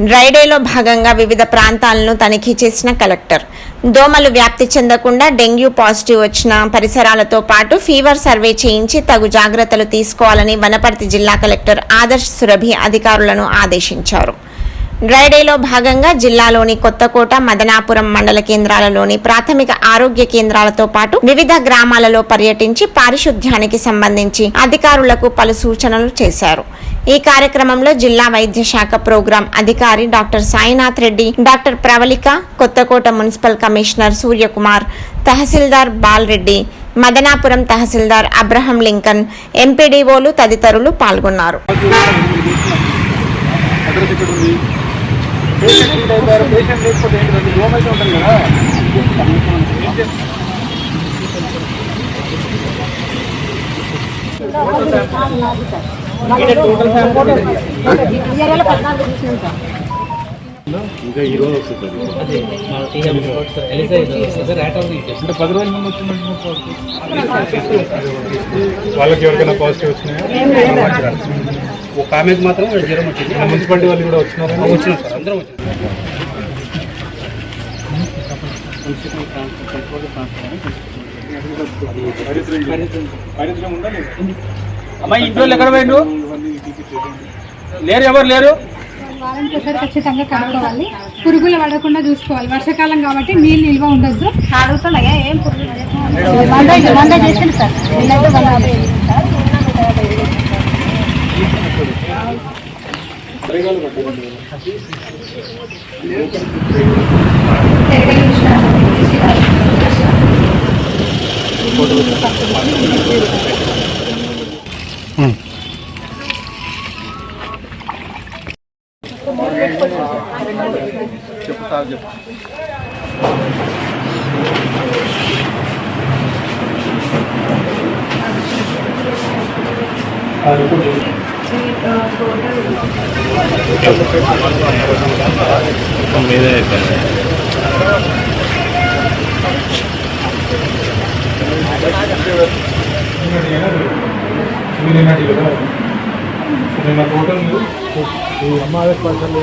డ్రైడేలో భాగంగా వివిధ ప్రాంతాలను తనిఖీ చేసిన కలెక్టర్. దోమలు వ్యాప్తి చెందకుండా డెంగ్యూ పాజిటివ్ వచ్చిన పరిసరాలతో పాటు ఫీవర్ సర్వే చేయించి తగు జాగ్రత్తలు తీసుకోవాలని వనపర్తి జిల్లా కలెక్టర్ ఆదర్శ్ సురభి అధికారులను ఆదేశించారు. డ్రైడేలో భాగంగా జిల్లాలోని కొత్తకోట మదనాపురం మండల కేంద్రాలలోని ప్రాథమిక ఆరోగ్య కేంద్రాలతో పాటు వివిధ గ్రామాలలో పర్యటించి పారిశుధ్యానికి సంబంధించి అధికారులకు పలు సూచనలు చేశారు. ఈ కార్యక్రమంలో జిల్లా వైద్య శాఖ ప్రోగ్రాం అధికారి doctor Sainath Reddy doctor Pravalika Kothakota municipal commissioner Suryakumar తహసీల్దార్ బాల్రెడ్డి మదనాపురం తహసీల్దార్ అబ్రహం లింకన్ ఎంపీడీఓలు తదితరులు పాల్గొన్నారు. ఏంటి ఉంటుంది కదా ఇంకా ఈ రోజు వస్తుంది. అంటే పది రోజుల ముందు వచ్చిందంటే వాళ్ళకి. ఎవరికైనా పాజిటివ్ వచ్చినాయా? ఒక ఆమెకు మాత్రం జ్వరం వచ్చింది. మున్సిపాలిటీ వాళ్ళు కూడా వచ్చినారా? వచ్చినాం సార్ అందరం వచ్చినాం. అమ్మా ఇంట్లో ఎక్కడ పోయిండు లేరు ఎవరు లేరు? వారానికి ఖచ్చితంగా కనుక్కోవాలి. పురుగులు పడకుండా చూసుకోవాలి. వర్షాకాలం కాబట్టి నీళ్ళు నిల్వ ఉండొద్దు. అడుగుతున్నాయా ఏం Ừ. Chụp tao chụp. À, được rồi. Không biết đây. Thank you. Sir చెప్పు నిన్న టోటల్ అమ్మాయి పర్సెంట్